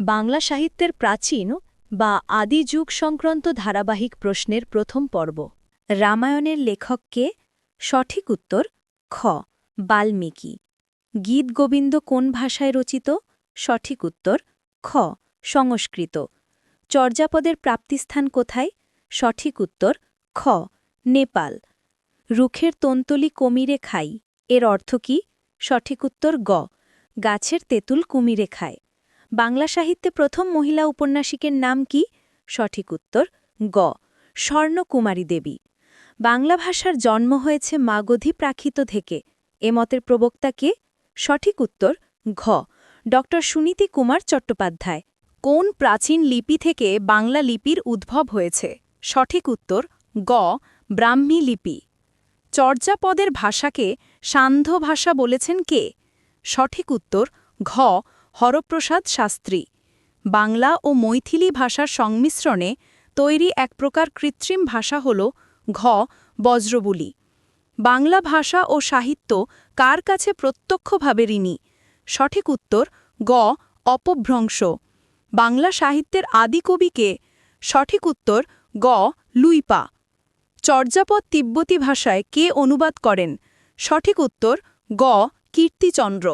বাংলা সাহিত্যের প্রাচীন বা আদি যুগ সংক্রান্ত ধারাবাহিক প্রশ্নের প্রথম পর্ব। রামায়ণের লেখক কে সঠিক উত্তর খ। বাল্মীকি। গীত গোবিন্দ কোন ভাষায় রচিত? সঠিক উত্তর খ। সংস্কৃত। চর্যাপদের প্রাপ্তিস্থান কোথায়? সঠিক উত্তর খ। নেপাল। রুখের তন্তলি কমিরে খাই। এর অর্থ কি? সঠিক উত্তর গ। গাছের তেঁতুল কুমিরে খায়। বাংলা সাহিত্যে প্রথম মহিলা উপন্যাসিকের নাম কি? সঠিক উত্তর, গ, স্বর্ণকুমারী দেবী। বাংলা ভাষার জন্ম হয়েছে মাগধী প্রাকৃত থেকে। এ মতের প্রবক্তা কে? সঠিক উত্তর, ঘ, ড. সুনীতি কুমার চট্টোপাধ্যায়। কোন প্রাচীন লিপি থেকে বাংলা লিপির উদ্ভব হয়েছে? সঠিক উত্তর, গ, ব্রাহ্মী লিপি। চর্যাপদের ভাষাকে সান্ধ্য ভাষা বলেছেন কে? সঠিক উত্তর, ঘ হরপ্রসাদ শাস্ত্রী। বাংলা ও মৈথিলি ভাষার সংমিশ্রণে তৈরি এক প্রকার কৃত্রিম ভাষা হল ঘ, বজ্রবুলি। বাংলা ভাষা ও সাহিত্য কার কাছে প্রত্যক্ষভাবে ঋণী? সঠিক উত্তর, গ, অপভ্রংশ। বাংলা সাহিত্যের আদি কবিকে সঠিক উত্তর, গ, লুইপা। চর্যাপদ তিব্বতী ভাষায় কে অনুবাদ করেন? সঠিক উত্তর, গ, কীর্তিচন্দ্র।